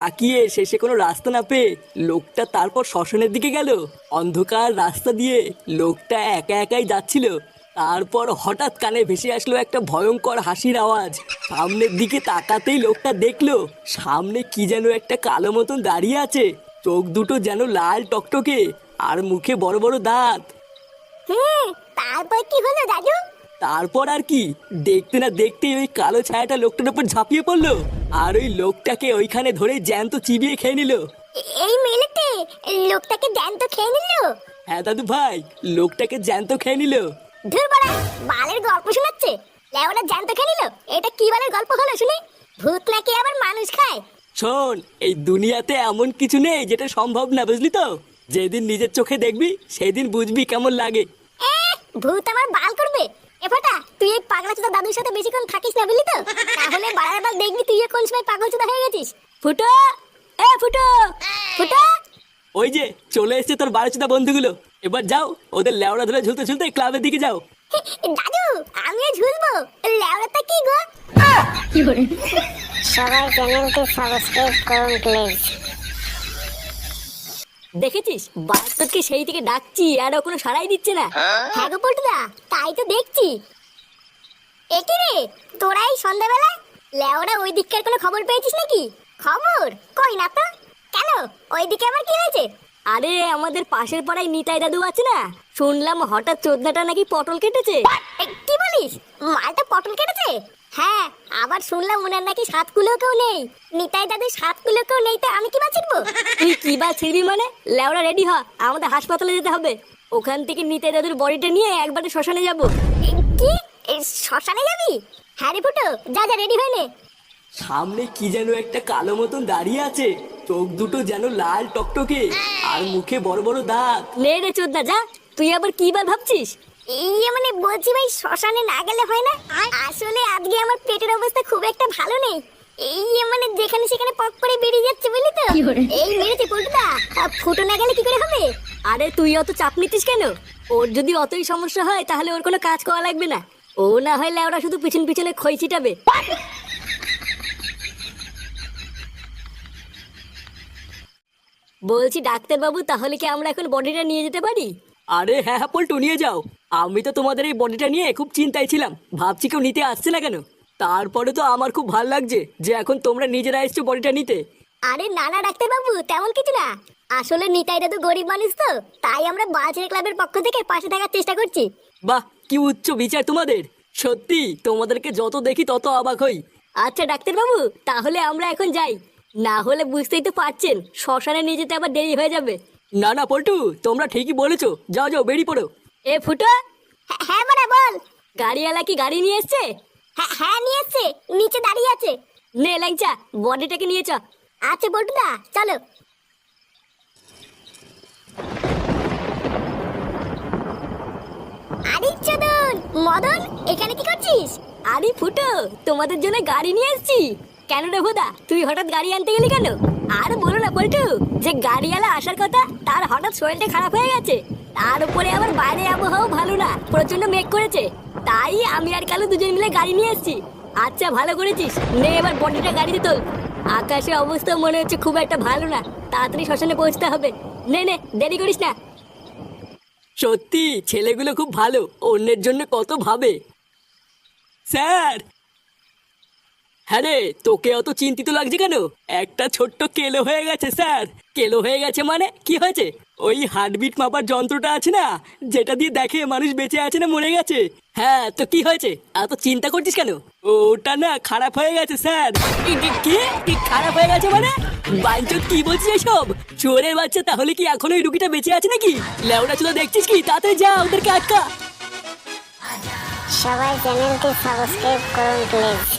তাকিয়ে শেষে কোনো রাস্তা না পেয়ে লোকটা তারপর শ্মশানের দিকে গেল। অন্ধকার রাস্তা দিয়ে লোকটা একা একাই যাচ্ছিল। তারপর হঠাৎ কানে ভেসে আসলো একটা ভয়ঙ্কর হাসির আওয়াজ। সামনের দিকে তাকাতেই লোকটা দেখল, সামনে কি যেন একটা কালো মতন দাঁড়িয়ে আছে। চোখ দুটো যেন লাল টকটকে, আর মুখে বড় বড় দাঁত। হুম, তারপর কি হলো দাদু তারপর আর কি? দেখতে না দেখতেই ওই কালো ছায়াটা লোকটার উপর ঝাঁপিয়ে পড়ল। আর ওই লোকটাকে ওইখানে ধরে জ্যান্ত চিবিয়ে খেয়ে নিল। এই মেলেতে লোকটাকে জ্যান্ত খেয়ে নিল? হ্যাঁ দাদু ভাই লোকটাকে জ্যান্ত খেয়ে নিল। ধুর বড়া বালের গল্প শোনাচ্ছে। লেওরা জ্যান্ত খেয়ে নিল? এটা কি বালের গল্প হলো শুনি? ভূত নাকি আবার মানুষ খায়? শোন এই দুনিয়াতে এমন কিছু নেই যেটা সম্ভব না বুঝলি তো? যেদিন নিজের চোখে দেখবি সেদিন বুঝবি কেমন লাগে। ভূত আমার বাল করবে। এ ফাটা তুই এই পাগলা চোদা দাদুর সাথে বেশিক্ষণ থাকিস না বুঝলি তো? তাহলে বাড়ার বার দেখবি তুই কোন সময় পাগল চোদা হয়ে গেছিস। ফুটো! এ ফুটো! ফুটো! ওই যে চলে এসেছে তোর বারোচোদা বন্ধুগুলো। এবার যাও ওদের লেওড়া ধরে ঝুলতে ঝুলতে ক্লাবের দিকে যাও। দাদু আমিও ঝুলবো। লেওড়াটা কি গো? সবাই চ্যানেলটি সাবস্ক্রাইব করুন প্লিজ। দেখেছিস? বাস্তবকে সেই থেকে ডাকছি আর ও কোনো সাড়াই দিচ্ছে না। হ্যাঁ? গো পল্টুদা তাই তো দেখছি। একি রে তোরা এই সন্ধ্যাবেলা লেওরা ওই দিককার কোনো খবর পেয়েছিস নাকি? খবর? কই না তো? কেন? ওই দিকে আবার কি হয়েছে? আরে আমাদের পাশের পাড়ায় নিতাই দাদু আছে না? শুনলাম হঠাৎ চোদনাটা নাকি পটল কেটেছে। কি বলিস? মালটা পটল কেটেছে? হ্যাঁ আবার শুনলাম ওনার নাকি সাত কুলো কেউ নেই। নিতাই দাদু সাত কুলো কেউ নেই তো আমি কি বা তুই কি বা ছিড়বি মানে? লেওড়া রেডি হ আমাদের হাসপাতালে যেতে হবে। ওখান থেকে নিতাই দাদুর বডিটা নিয়ে একবারে শ্মশানে যাব। কি? এ, শ্মশানে যাবি? হ্যাঁ রে ফুটো যা যা রেডি হয়ে নে। সামনে কি যেন একটা কালো মতন দাঁড়িয়ে আছে চোখ দুটো যেন লাল টকটকে আর মুখে বড় বড় দাঁত নে রে চোদনা যা। তুই আবার কি বার ভাবছিস? এই মানে বলছি ভাই শ্মশানে না গেলে হয় না? আসলে আজকে আমার পেটের অবস্থা খুব একটা ভালো নেই। এই মানে যেখানে সেখানে পক করে বেরিয়ে যাচ্ছে বুঝলি তো? এই মেরেছে পল্টুদা ফুটো না গেলে কি করে হবে? আরে তুই অত চাপ নিতিস কেন? ওর যদি অতই সমস্যা হয় তাহলে ওর কোনো কাজ করা লাগবে না। ও না হয় লেওড়া শুধু পিছন পিছনে খই ছিটাবে। বলছি ডাক্তার বাবু তাহলে কি আমরা এখন বডিটা নিয়ে যেতে পারি? আরে হ্যাঁ হ্যাঁ পল্টু নিয়ে যাও। আমি তো তোমাদের এই বডিটা নিয়ে খুব চিন্তায় ছিলাম। ভাবছি কেউ নিতে আসছে না কেন? তারপরে তো আমার খুব ভালো লাগছে যে এখন তোমরা নিজেরা এসছো বডিটা নিতে। আরে না না ডাক্তার বাবু তেমন কিছু না। আসলে নিতাই তো গরিব মানুষ তো তাই আমরা বালছেড়ে ক্লাবের পক্ষ থেকে পাশে থাকার চেষ্টা করছি। বাহ কি উচ্চ বিচার তোমাদের। সত্যি তোমাদেরকে যত দেখি তত অবাক হই। আচ্ছা ডাক্তার বাবু তাহলে আমরা এখন যাই। না হলে বুঝতেই তো পারছেন শ্মশানে নিয়ে যেতে আবার দেরি হয়ে যাবে। না না পল্টু তোমরা ঠিকই বলেছ। যাও যাও বেরিয়ে পড়ো। এ ফুটো? হ্যাঁ, হ্যাঁ মানে বল। গাড়িওয়ালা কি গাড়ি নিয়ে এসছে? হ্যাঁ হ্যাঁ নিয়ে এসছে। নিচে দাঁড়িয়ে আছে। নে ল্যাংচা বডিটাকে নিয়ে চ। আচ্ছা পল্টুদা চলো। আরে চোদন মদন এখানে কি করছিস? আরে ফুটো তোমাদের জন্য গাড়ি নিয়ে এসেছি। কেন রে ভোদা তুই হঠাৎ গাড়ি আনতে গেলি কেন? আর বলো না পল্টু যে গাড়িওয়ালা আসার কথা, তার হঠাৎ শরীরটা খারাপ হয়ে গেছে। তার উপরে আবার বাইরে আবহাওয়া ভালো না প্রচণ্ড মেঘ করেছে। তাই আমি আর কালু দুজন মিলে গাড়ি নিয়ে এসেছি। আচ্ছা ভালো করেছিস। নে, এবার বডিটা গাড়িতে তোল। আকাশে অবস্থা মনে হচ্ছে খুব একটা ভালো না। তাড়াতাড়ি শ্মশানে পৌঁছতে হবে। নে নে, দেরি করিস না। সত্যি, ছেলেগুলো খুব ভালো। অন্যের জন্য কত ভাবে। স্যার হ্যাঁ রে, তোকে অত চিন্তিত লাগছে কেন? একটা ছোট্ট কেলো হয়ে গেছে, স্যার। কেলো হয়ে গেছে মানে কি হয়েছে? ওই হার্টবিট মাপার যন্ত্রটা আছে না, যেটা দিয়ে দেখে মানুষ বেঁচে আছে না মরে গেছে। হ্যাঁ তো কি হয়েছে? এত চিন্তা করছিস কেন? ওটা না খারাপ হয়ে গেছে, স্যার। কি- খারাপ হয়ে গেছে মানে? বাইঞ্চোদ কি বলছিস এসব? চোরের বাচ্চা, তাহলে কি এখন ওই রুগীটা বেঁচে আছে নাকি? লেওড়া চুলো দেখছিস কি? তাতে যা, ওদেরকে আটকা। সবাই চ্যানেলটি সাবস্ক্রাইব করুন, প্লিজ।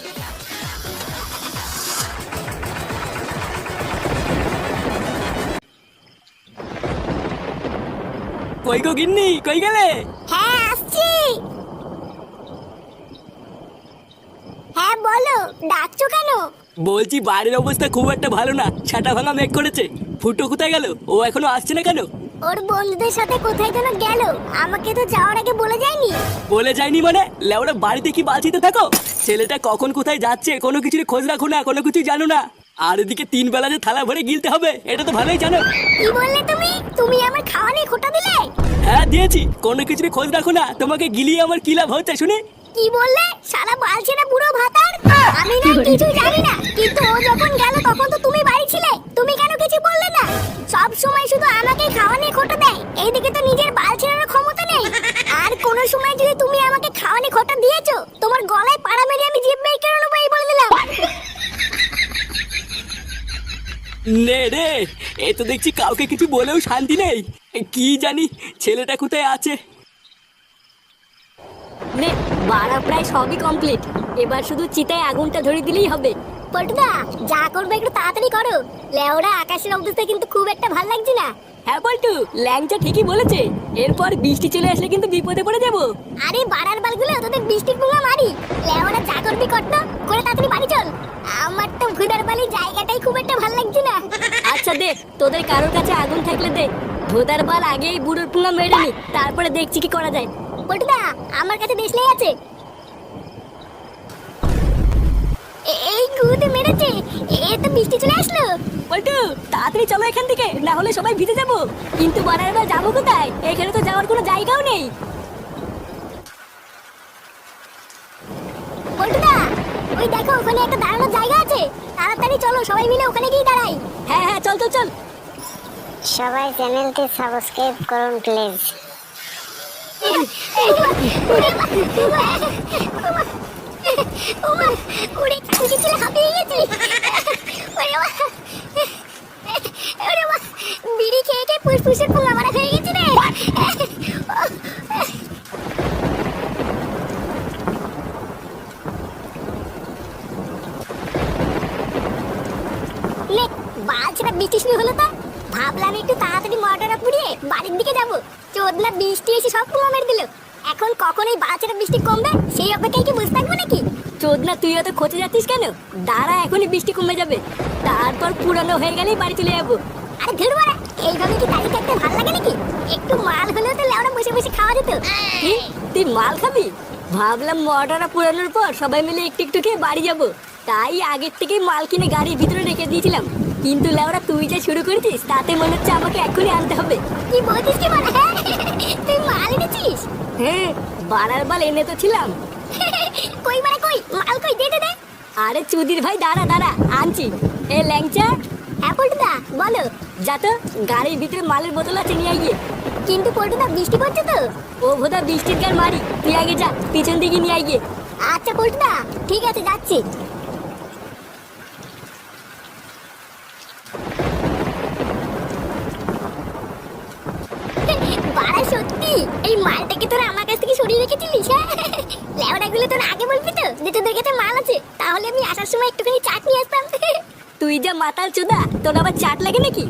কই গো গিন্নি কই গেলে? হ্যাঁ আসছি। হ্যাঁ বলো ডাকছো কেন? বলছি বাইরের অবস্থা খুব একটা ভালো না। ছাটা ভাঙা মেঘ করেছে। ফুটো কোথায় গেল? ও এখনও আসছে না কেন? ওর বন্ধুদের সাথে কোথায় যেন গেল। আমাকে তো যাওয়ার আগে বলে যায়নি। বলে যায়নি মানে? লেওরা বাড়িতে কি বাঁচিতে থাকো? ছেলেটা কখন কোথায় যাচ্ছে? কোনো কিছুর খোঁজ রাখো না কোনো কিছুই জানো না। আর এদিকে তিন বেলা যে থালা ভরে গিলতে হবে এটা তো ভালোই জানো। কি বললে তুমি? তুমি আমার খাওয়া নিয়ে খোটা দিলে? হ্যাঁ দিয়েছি। কোনো কিছুর খোঁজ রাখো না। তোমাকে গিলিয়ে আমার কি লাভ হচ্ছে শুনে? কি বললে? সারা বালছেনা বুড়ো ভাতার? আমি না কিছু জানি না। কিন্তু ও যখন গেল তখন তো তুমি বাড়ি ছিলে। তুমি কেন কিছু বললে না? সব সময় শুধু আমাকে খাওয়া নিয়ে খোটা দেয়। এইদিকে তো নিজের বালছেনার ক্ষমতা নেই আর কোন সময় যদি তুমি আমাকে খাওয়া নিয়ে খোটা দিয়েছ তোমার গলায় পাড়া মেরে আমি জিভ বের করে নেব এই বলে দিলাম নে রে, এ তো দেখছি কাউকে কিছু বলেও শান্তি নেই। কি জানি ছেলেটা কোথায় আছে? নে বাড়া প্রায় সবই কমপ্লিট এবার শুধু চিতায় আগুনটা ধরে দিলেই হবে। পল্টুদা, যা করবে একটু তাড়াতাড়ি করো। লেওরা আকাশের অবস্থা কিন্তু খুব একটা ভালো লাগছে না। হ্যাঁ পল্টু ল্যাংচা ঠিকই বলেছে। এরপর বৃষ্টি চলে আসলে কিন্তু বিপদে পড়ে যাব। আরে বাড়ার বালগুলো তোদের বৃষ্টির পুঙ্গা মারি। লেওরা যা করবি কর্ত করে তাড়াতাড়ি বাড়ি চল। আমার তো ভুদার বালি জায়গাটাই খুব একটা ভালো লাগছে না। আচ্ছা দে তোদের কারোর কাছে আগুন থাকলে দে। ধোদার বাল আগেই বুড়োর পুঙ্গা মেরে নি তারপরে দেখছি কি করা যায়। পল্টুদা আমার কাছে দেশলাই আছে এ- এই গুদ মেরেছে। এ তো বৃষ্টি চলে আসলো। পল্টু তাড়াতাড়ি চলো এখান থেকে না হলে সবাই ভিজে যাব। কিন্তু বানার বার যাব কোথায়? এখানে তো যাওয়ার কোনো জায়গাও নেই। পল্টুদা ওই দেখো ওখানে একটা দাঁড়ানোর জায়গা আছে। তাড়াতাড়ি চলো সবাই মিলে ওখানে গিয়ে দাঁড়াই। হ্যাঁ হ্যাঁ চল চল চল। সবাই চ্যানেলটি সাবস্ক্রাইব করুন প্লিজ। ওমা ওরে কালকে ছিল হাঁপিয়ে ওরে মা ওরে মা বিড়ি খেয়ে খেয়ে ফুসফুসের পোঙা মারা হয়ে গেছি রে। লে বালছেটা বৃষ্টি শুরু হলো তো। ভাবলাম একটু তাড়াতাড়ি মোটরটা পুড়িয়ে বাড়ির দিকে যাব। চোদনা বৃষ্টি এসে সব পোঙা মেরে দিল। এখন কখন এই বালছেটা বৃষ্টি কমবে? সেই অপেক্ষায় কি বসে থাকব নাকি? চোদনা তুই অত খোঁজে যাচ্ছিস কেন? দাঁড়া, এখনই বৃষ্টি কমে যাবে। তারপর পুরানো হয়ে গেলেই বাড়ি চলে যাব। আরে ধুর এইভাবে কি দাঁড়িয়ে থাকতে ভালো লাগে নাকি? একটু মাল হলেও তো লেওড়া বসে বসে খাওয়া যেত। তুই মাল খাবি? ভাবলাম মটরটা পুরানোর পর সবাই মিলে একটু একটু খেয়ে বাড়ি যাব। তাই আগের থেকেই মাল কিনে গাড়ির ভিতরে রেখে দিয়েছিলাম। কিন্তু লেওরা তুই যে শুরু করেছিস তাতে মনে হচ্ছে আমাকে এখনই আনতে হবে। কি বলছিস কি মানে? তুই মাল এনেছিস? হ্যাঁ বাড়ার বাল এনে তো ছিলাম। কই মানে কই? মাল কই? দে দে দে। আরে চুদির ভাই দাঁড়া দাঁড়া আনছি। এ ল্যাংচা। হ্যাঁ পল্টুদা বলো। যা তো গাড়ির ভিতরে মালের বোতল আছে নিয়ে গিয়ে। কিন্তু পল্টুদা বৃষ্টি পড়ছে তো। ও ভোদা বৃষ্টির গান মারি। তুই আগে যা পিছন দিকে নিয়ে গিয়ে। আচ্ছা পল্টুদা ঠিক আছে যাচ্ছি বাড়া সত্যি মালটাকে তোরা আমার কাছ থেকে সরিয়ে রেখেছিলিস হ্যাঁ? লেওড়াগুলো তোরা আগে বলবি তো যে তোদের কাছে মাল আছে তাহলে আমি আসার সময় একটুখানি চাট নিয়ে আসতাম। তুই যা মাতাল চোদা তোর আবার চাট লাগে নাকি?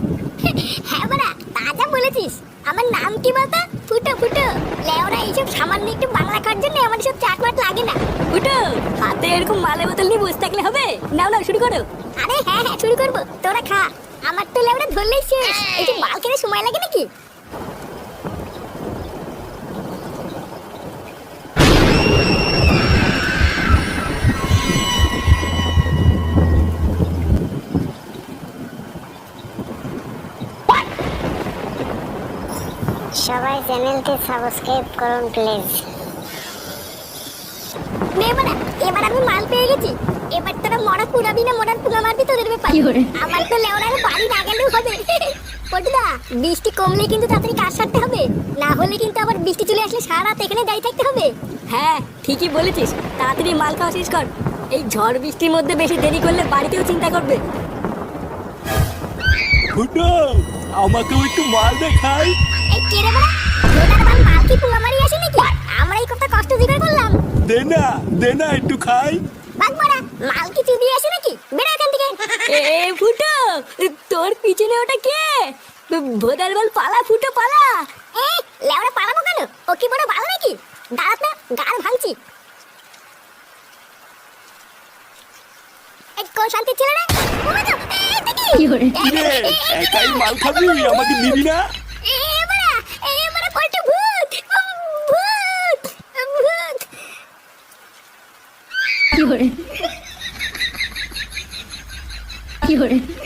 হ্যাঁ বাড়া তাজা বলেছিস। আমার নাম কি বলতো? ফুটো ফুটো। লেওরা এইসব সামান্য একটু বাংলা খাওয়ার জন্য আমার সব চাট মাট লাগে না। উঠো হাতে এরকম মালের বোতল নিয়ে বসে থাকলে হবে? নাও নাও শুরু করো। আরে হ্যাঁ হ্যাঁ শুরু করব। তোরা খা। আমার তো লেওরা ধরলেই শেষ। এই যে মাল খেতে সময় লাগে নাকি? সবাই চ্যানেলটি সাবস্ক্রাইব করুন প্লিজ। নে এবার আমি মাল পেয়ে গেছি। এবার তোরা মরা পুরাবি না মরার পুরা মারবি তোদের ব্যাপার। আমার তো লেওরা বাড়ি না গেলেও হবে। পটুদা বৃষ্টি কমলে কিন্তু তাড়াতাড়ি কাজ সারতে হবে। না হলে কিন্তু আবার বৃষ্টি চলে আসলে সারা রাত এখানে দাঁড়িয়ে থাকতে হবে। হ্যাঁ ঠিকই বলেছিস। তাড়াতাড়ি মাল খাওয়া শেষ কর। এই ঝড় বৃষ্টির মধ্যে বেশি দেরি করলে বাড়িতেও চিন্তা করবে। ফুটো আমাকেও একটু মাল এই কে রে বাড়া ছোটার বাল মাল কি পুঙ্গা মারি আসে নাকি আমরা এই কথা কষ্ট জোগাড় করলাম দে না দে না একটু খাই বাগ বাড়া মাল কি চুদিয়ে আসে নাকি বেরো এখান থেকে এ ফুটো তোর পিছনে ওটা কে ভোদার বল পালা ফুটো পালা এ লেওড়া পালাবো কেন ও কি বড় ভালো নাকি দাঁড়াত না গাল ভাঙছি কোন শান্তি ছিল রে ওমা তো, এ, একাই মাল খাবি আমাকে দিবি না এ, বাড়া, এ, বাড়া, পল্টু ভূত ভূত ভূত কি hore কি hore 有人，